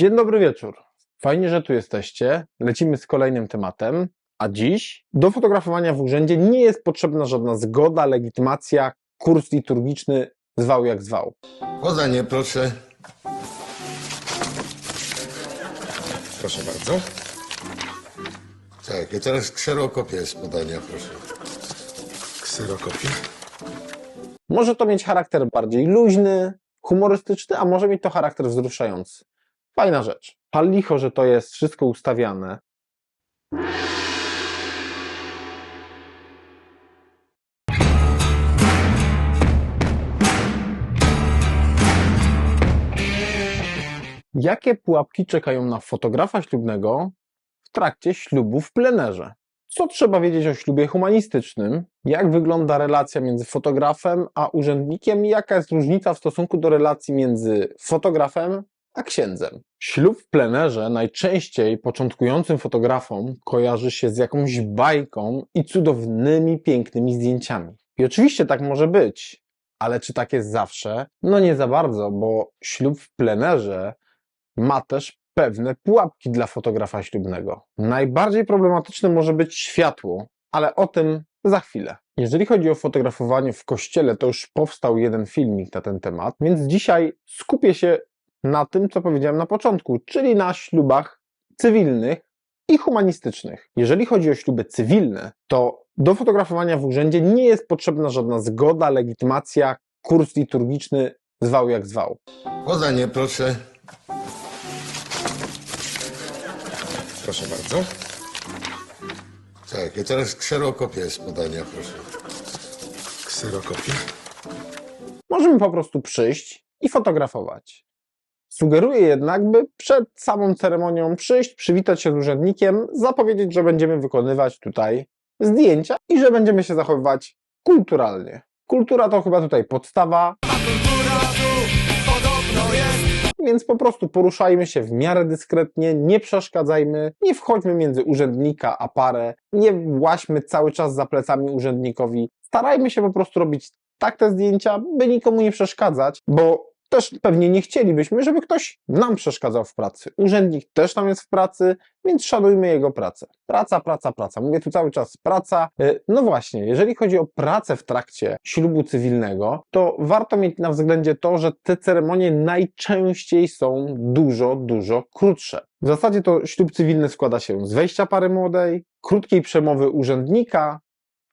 Dzień dobry wieczór. Fajnie, że tu jesteście. Lecimy z kolejnym tematem. A dziś do fotografowania w urzędzie nie jest potrzebna żadna zgoda, legitymacja, kurs liturgiczny, zwał jak zwał. Podanie, proszę. Proszę bardzo. Tak, i teraz kserokopię z podania, proszę. Kserokopię. Może to mieć charakter bardziej luźny, humorystyczny, a może mieć to charakter wzruszający. Fajna rzecz. Pal licho, że to jest wszystko ustawiane. Jakie pułapki czekają na fotografa ślubnego w trakcie ślubu w plenerze? Co trzeba wiedzieć o ślubie humanistycznym? Jak wygląda relacja między fotografem a urzędnikiem? Jaka jest różnica w stosunku do relacji między fotografem a księdzem? Ślub w plenerze najczęściej początkującym fotografom kojarzy się z jakąś bajką i cudownymi, pięknymi zdjęciami. I oczywiście tak może być, ale czy tak jest zawsze? No nie za bardzo, bo ślub w plenerze ma też pewne pułapki dla fotografa ślubnego. Najbardziej problematyczne może być światło, ale o tym za chwilę. Jeżeli chodzi o fotografowanie w kościele, to już powstał jeden filmik na ten temat, więc dzisiaj skupię się na tym, co powiedziałem na początku, czyli na ślubach cywilnych i humanistycznych. Jeżeli chodzi o śluby cywilne, to do fotografowania w urzędzie nie jest potrzebna żadna zgoda, legitymacja, kurs liturgiczny, zwał jak zwał. Podanie, proszę. Proszę bardzo. Tak, i teraz kserokopię z podania, proszę. Kserokopię. Możemy po prostu przyjść i fotografować. Sugeruję jednak, by przed samą ceremonią przyjść, przywitać się z urzędnikiem, zapowiedzieć, że będziemy wykonywać tutaj zdjęcia i że będziemy się zachowywać kulturalnie. Kultura to chyba tutaj podstawa, więc po prostu poruszajmy się w miarę dyskretnie, nie przeszkadzajmy, nie wchodźmy między urzędnika a parę, nie łaśmy cały czas za plecami urzędnikowi. Starajmy się po prostu robić tak te zdjęcia, by nikomu nie przeszkadzać, bo też pewnie nie chcielibyśmy, żeby ktoś nam przeszkadzał w pracy. Urzędnik też tam jest w pracy, więc szanujmy jego pracę. Praca, praca, praca. Mówię tu cały czas praca. Y, No właśnie, jeżeli chodzi o pracę w trakcie ślubu cywilnego, to warto mieć na względzie to, że te ceremonie najczęściej są dużo, dużo krótsze. W zasadzie to ślub cywilny składa się z wejścia pary młodej, krótkiej przemowy urzędnika,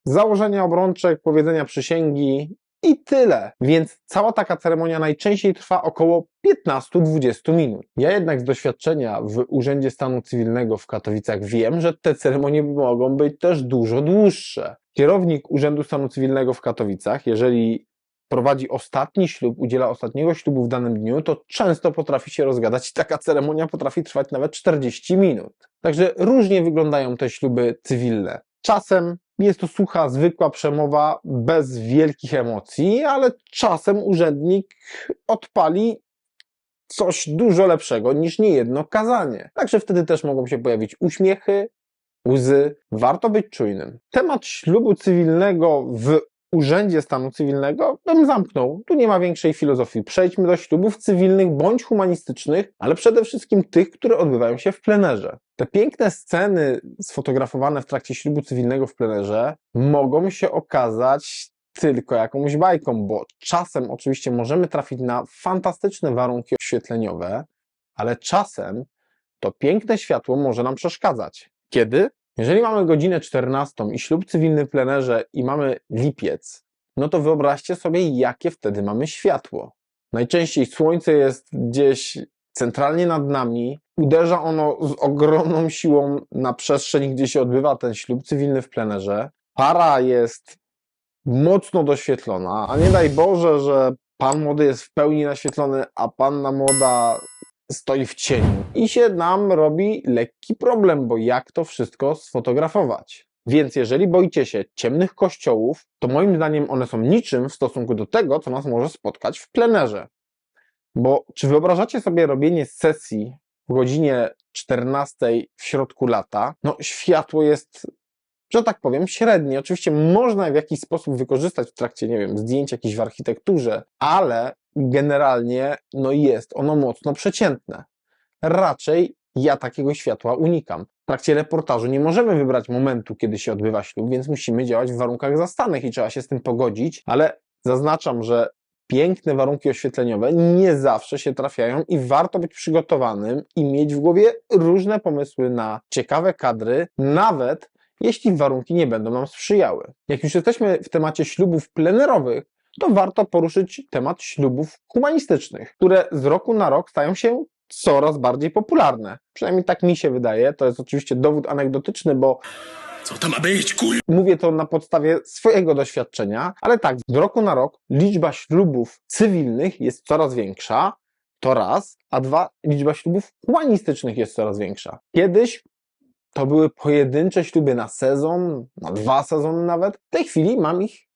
założenia obrączek, powiedzenia przysięgi i tyle. Więc cała taka ceremonia najczęściej trwa około 15-20 minut. Ja jednak z doświadczenia w Urzędzie Stanu Cywilnego w Katowicach wiem, że te ceremonie mogą być też dużo dłuższe. Kierownik Urzędu Stanu Cywilnego w Katowicach, jeżeli prowadzi ostatni ślub, udziela ostatniego ślubu w danym dniu, to często potrafi się rozgadać i taka ceremonia potrafi trwać nawet 40 minut. Także różnie wyglądają te śluby cywilne. Czasem jest to sucha, zwykła przemowa bez wielkich emocji, ale czasem urzędnik odpali coś dużo lepszego niż niejedno kazanie. Także wtedy też mogą się pojawić uśmiechy, łzy. Warto być czujnym. Temat ślubu cywilnego w Urzędzie Stanu Cywilnego bym zamknął. Tu nie ma większej filozofii. Przejdźmy do ślubów cywilnych bądź humanistycznych, ale przede wszystkim tych, które odbywają się w plenerze. Te piękne sceny sfotografowane w trakcie ślubu cywilnego w plenerze mogą się okazać tylko jakąś bajką, bo czasem oczywiście możemy trafić na fantastyczne warunki oświetleniowe, ale czasem to piękne światło może nam przeszkadzać. Kiedy? Jeżeli mamy godzinę 14 i ślub cywilny w plenerze i mamy lipiec, no to wyobraźcie sobie, jakie wtedy mamy światło. Najczęściej słońce jest gdzieś centralnie nad nami, uderza ono z ogromną siłą na przestrzeń, gdzie się odbywa ten ślub cywilny w plenerze. Para jest mocno doświetlona, a nie daj Boże, że pan młody jest w pełni naświetlony, a panna młoda stoi w cieniu. I się nam robi lekki problem, bo jak to wszystko sfotografować? Więc jeżeli boicie się ciemnych kościołów, to moim zdaniem one są niczym w stosunku do tego, co nas może spotkać w plenerze. Bo czy wyobrażacie sobie robienie sesji w godzinie 14 w środku lata? No, światło jest, że tak powiem, średnie. Oczywiście można w jakiś sposób wykorzystać w trakcie, nie wiem, zdjęć jakichś w architekturze, ale generalnie no jest ono mocno przeciętne. raczej ja takiego światła unikam. W trakcie reportażu nie możemy wybrać momentu, kiedy się odbywa ślub, więc musimy działać w warunkach zastanych i trzeba się z tym pogodzić, ale zaznaczam, że piękne warunki oświetleniowe nie zawsze się trafiają i warto być przygotowanym i mieć w głowie różne pomysły na ciekawe kadry, nawet jeśli warunki nie będą nam sprzyjały. Jak już jesteśmy w temacie ślubów plenerowych, to warto poruszyć temat ślubów humanistycznych, które z roku na rok stają się coraz bardziej popularne. Przynajmniej tak mi się wydaje. To jest oczywiście dowód anegdotyczny, bo Co to ma być, kur... Mówię to na podstawie swojego doświadczenia, ale tak, z roku na rok liczba ślubów cywilnych jest coraz większa, to raz, a dwa, liczba ślubów humanistycznych jest coraz większa. Kiedyś to były pojedyncze śluby na sezon, na dwa sezony nawet. W tej chwili mam ich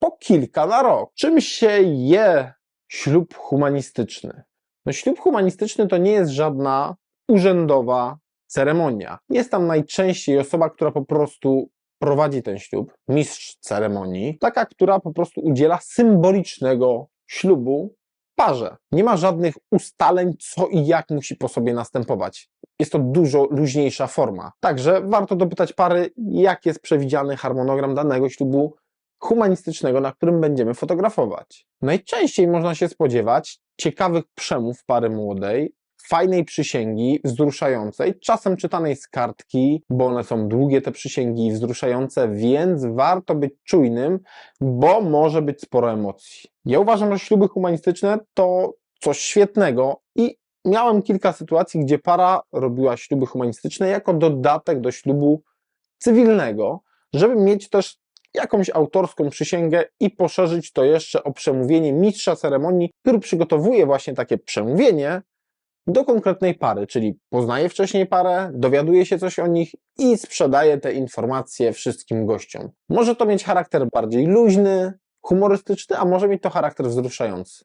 po kilka na rok. Czym się je ślub humanistyczny? No ślub humanistyczny to nie jest żadna urzędowa ceremonia. Jest tam najczęściej osoba, która po prostu prowadzi ten ślub, mistrz ceremonii, taka, która po prostu udziela symbolicznego ślubu parze. Nie ma żadnych ustaleń, co i jak musi po sobie następować. Jest to dużo luźniejsza forma. Także warto dopytać pary, jak jest przewidziany harmonogram danego ślubu humanistycznego, na którym będziemy fotografować. Najczęściej można się spodziewać ciekawych przemów pary młodej, fajnej przysięgi, wzruszającej, czasem czytanej z kartki, bo one są długie te przysięgi wzruszające, więc warto być czujnym, bo może być sporo emocji. Ja uważam, że śluby humanistyczne to coś świetnego i miałem kilka sytuacji, gdzie para robiła śluby humanistyczne jako dodatek do ślubu cywilnego, żeby mieć też jakąś autorską przysięgę i poszerzyć to jeszcze o przemówienie mistrza ceremonii, który przygotowuje właśnie takie przemówienie do konkretnej pary, czyli poznaje wcześniej parę, dowiaduje się coś o nich i sprzedaje te informacje wszystkim gościom. Może to mieć charakter bardziej luźny, humorystyczny, a może mieć to charakter wzruszający.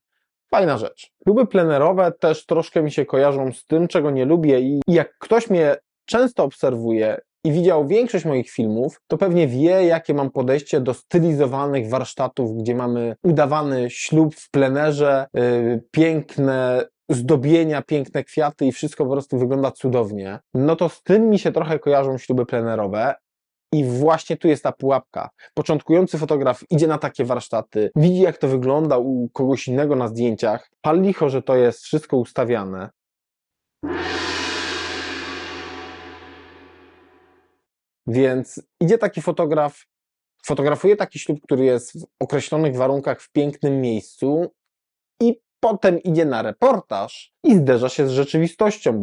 Fajna rzecz. Kluby plenerowe też troszkę mi się kojarzą z tym, czego nie lubię i jak ktoś mnie często obserwuje i widział większość moich filmów, to pewnie wie, jakie mam podejście do stylizowanych warsztatów, gdzie mamy udawany ślub w plenerze, yy, piękne zdobienia, piękne kwiaty i wszystko po prostu wygląda cudownie. No to z tym mi się trochę kojarzą śluby plenerowe, i właśnie tu jest ta pułapka. Początkujący fotograf idzie na takie warsztaty, widzi jak to wygląda u kogoś innego na zdjęciach, pal licho, że to jest wszystko ustawiane. Więc idzie taki fotograf, fotografuje taki ślub, który jest w określonych warunkach w pięknym miejscu i potem idzie na reportaż i zderza się z rzeczywistością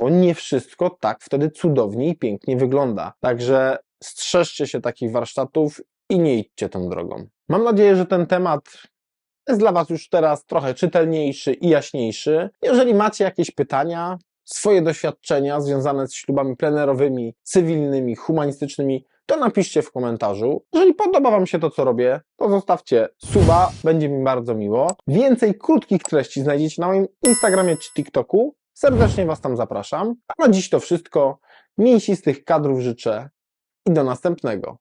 bo nie wszystko tak wtedy cudownie i pięknie wygląda. Także strzeżcie się takich warsztatów i nie idźcie tą drogą. Mam nadzieję, że ten temat jest dla Was już teraz trochę czytelniejszy i jaśniejszy. Jeżeli macie jakieś pytania, swoje doświadczenia związane z ślubami plenerowymi, cywilnymi, humanistycznymi, to napiszcie w komentarzu. Jeżeli podoba Wam się to, co robię, to zostawcie suba, będzie mi bardzo miło. Więcej krótkich treści znajdziecie na moim Instagramie czy TikToku. Serdecznie Was tam zapraszam. A na dziś to wszystko. Mięsistych kadrów życzę i do następnego.